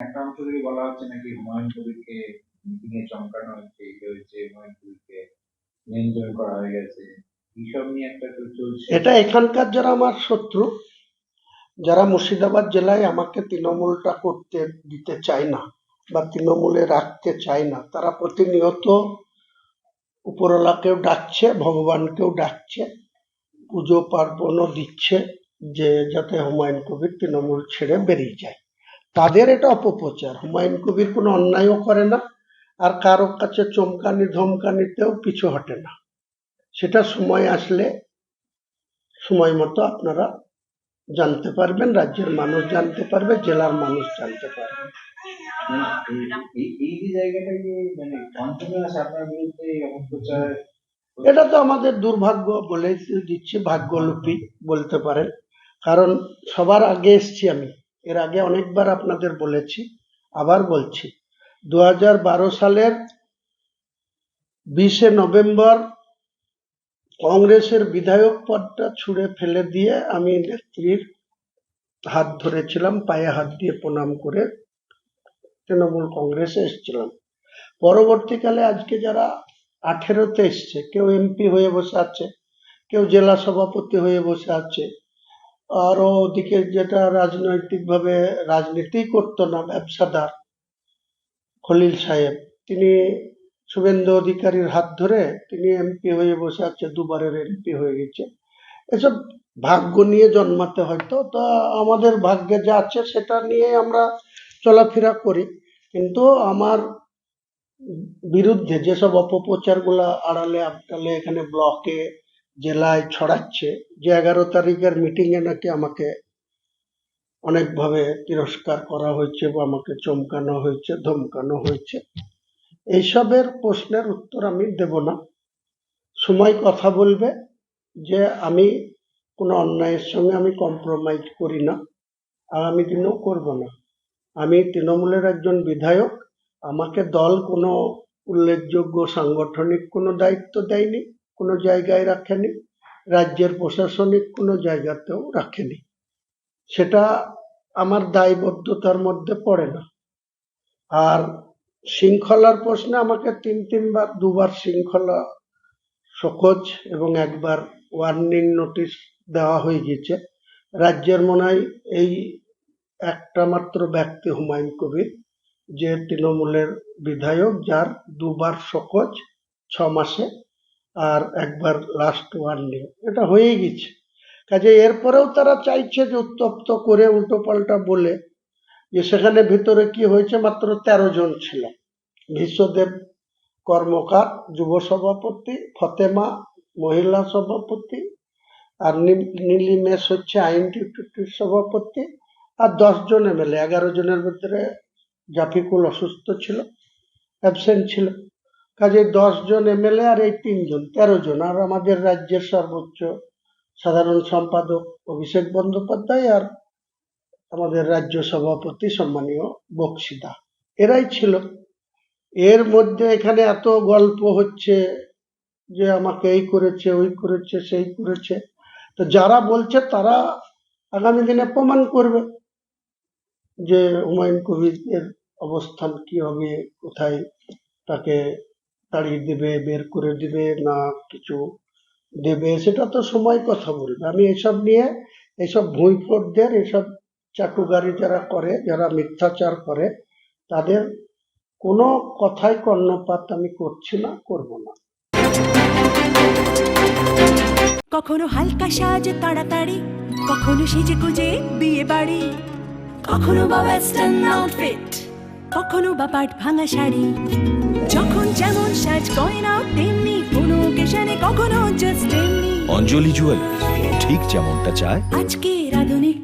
একটা অংশ থেকে বলা হচ্ছে নাকি হুমায়ুন কবিরকে মিটিং এ চমকানো হচ্ছে হয়েছে হুমায়ুন কবিরকে নিয়ন্ত্রণ করা হয়ে গেছে। এইসব নিয়ে একটা তো চলছে। এটা এখানকার যারা আমার শত্রু, যারা মুর্শিদাবাদ জেলায় আমাকে তৃণমূলটা করতে দিতে চায় না বা তৃণমূলে রাখতে চায় না, তারা প্রতিনিয়ত উপরওয়ালাকেও ডাকছে, ভগবানকেও ডাকছে, পুজো পার্বণও দিচ্ছে যে যাতে হুমায়ুন কবির তৃণমূল ছেড়ে বেরিয়ে যায়। তাদের এটা অপপ্রচার। হুমায়ুন কবির কোনো অন্যায়ও করে না আর কারও কাছে চমকানি ধমকানিতেও পিছু হটে না। সেটা সময় আসলে সময় মতো আপনারা জানতে পারবেন রাজ্যের মানুষ জানতে পারবে জেলার মানুষ জানতে পারবে। মানে এটা তো আমাদের দুর্ভাগ্য বলে দিচ্ছি ভাগ্যলুপি বলতে পারেন। কারণ সবার আগে এসছি আমি। এর আগে অনেকবার আপনাদের বলেছি, আবার বলছি। দু সালের বিশে নভেম্বর কংগ্রেসের বিধায়ক পদটা ছুঁড়ে ফেলে দিয়ে আমি নেত্রীর হাত ধরেছিলাম, পায়ে হাত দিয়ে প্রণাম করে তৃণমূল কংগ্রেসে এসেছিলাম। পরবর্তীকালে আজকে যারা আঠেরোতে এসছে, কেউ এমপি হয়ে বসে আছে, কেউ জেলা সভাপতি হয়ে বসে আছে আরও ওদিকে যেটা রাজনৈতিকভাবে রাজনীতি করতো না, ব্যবসাদার খলিল সাহেব, তিনি শুভেন্দু অধিকারীর হাত ধরে তিনি এমপি হয়ে বসে আছে, দুবারের এমপি হয়ে গেছে। এসব ভাগ্য নিয়ে জন্মাতে হয়তো, তা আমাদের ভাগ্যে যা আছে সেটা নিয়ে আমরা চলাফেরা করি। কিন্তু আমার বিরুদ্ধে যেসব অপপ্রচারগুলো আড়ালে আবডালে এখানে ব্লকে জেলায় ছড়াচ্ছে। যে এগারো তারিখের মিটিংয়ে নাকি আমাকে অনেকভাবে তিরস্কার করা হয়েছে বা আমাকে চমকানো হয়েছে, ধমকানো হয়েছে। এইসবের প্রশ্নের উত্তর আমি দেব না। সময় কথা বলবে যে আমি কোনো অন্যায়ের সঙ্গে আমি কম্প্রোমাইজ করি না, আগামী দিনেও করব না। আমি তৃণমূলের একজন বিধায়ক, আমাকে দল কোনো উল্লেখযোগ্য সাংগঠনিক কোনো দায়িত্ব দেয়নি। কোনো জায়গায় রাখেনি, রাজ্যের প্রশাসনিক কোনো জায়গাতেও রাখেনি। সেটা আমার দায়বদ্ধতার মধ্যে পড়ে না। আর শৃঙ্খলার প্রশ্নে আমাকে তিন তিনবার, দুবার শৃঙ্খলা শোকজ এবং একবার ওয়ার্নিং নোটিশ দেওয়া হয়ে গেছে। রাজ্যের মনে হয় এই একটা মাত্র ব্যক্তি হুমায়ুন কবির, যে তৃণমূলের বিধায়ক, যার দুবার শোকজ ছ মাসে আর একবার লাস্ট ওয়ার্নিং এটা হয়েই গেছে। কাজে এরপরেও তারা চাইছে যে উত্তপ্ত করে উল্টো পাল্টা বলে যে সেখানে ভিতরে কি হয়েছে? মাত্র তেরো জন ছিল। বিশ্বদেব কর্মকার, যুব সভাপতি, ফতেমা, মহিলা সভাপতি, আর নীলিমেশ হচ্ছে আইন ডিউটির সভাপতি, আর দশ জন এমএলএ। এগারো জনের ভিতরে জাফিকুল অসুস্থ ছিল অ্যাবসেন্ট ছিল। কাজে জন এমএলএ আর এই তিনজন তেরো জন আর আমাদের রাজ্যের সর্বোচ্চ সাধারণ সম্পাদক অভিষেক বন্দ্যোপাধ্যায় আর আমাদের রাজ্য সভাপতি সম্মানীয় বক্সিদা। এরাই ছিল। এর মধ্যে এখানে এত গল্প হচ্ছে যে আমাকে এই করেছে, ওই করেছে, সেই করেছে। তো যারা বলছে তারা আগামী দিনে প্রমাণ করবে যে হুমায়ুন কবিরের অবস্থান কি হবে, কোথায় তাকে তাড়িয়ে দেবে, বের করে দিবে, না কিছু দেবে, সেটা তো সময় কথা বলবে। আমি এসব নিয়ে এইসব ভুঁইফোরদের এসব চাটুকারি যারা করে, যারা মিথ্যাচার করে, তাদের কোনো কথাই কর্ণপাত আমি করছি না, করব না। কখনো হালকা সাজ তাড়াতাড়ি, কখনো সেজে গুজে বিয়ে বাড়ি, কখনো বা ওয়েস্টার্ন আউটফিট কখনো বা পাট ভাঙা শাড়ি, যখন যেমন সাজ না তেমনি কোনো কেশানে কখনো জাস্ট তেমনি। অঞ্জলি জুয়েলার্স ঠিক যেমনটা চায়। আজকে আধুনিক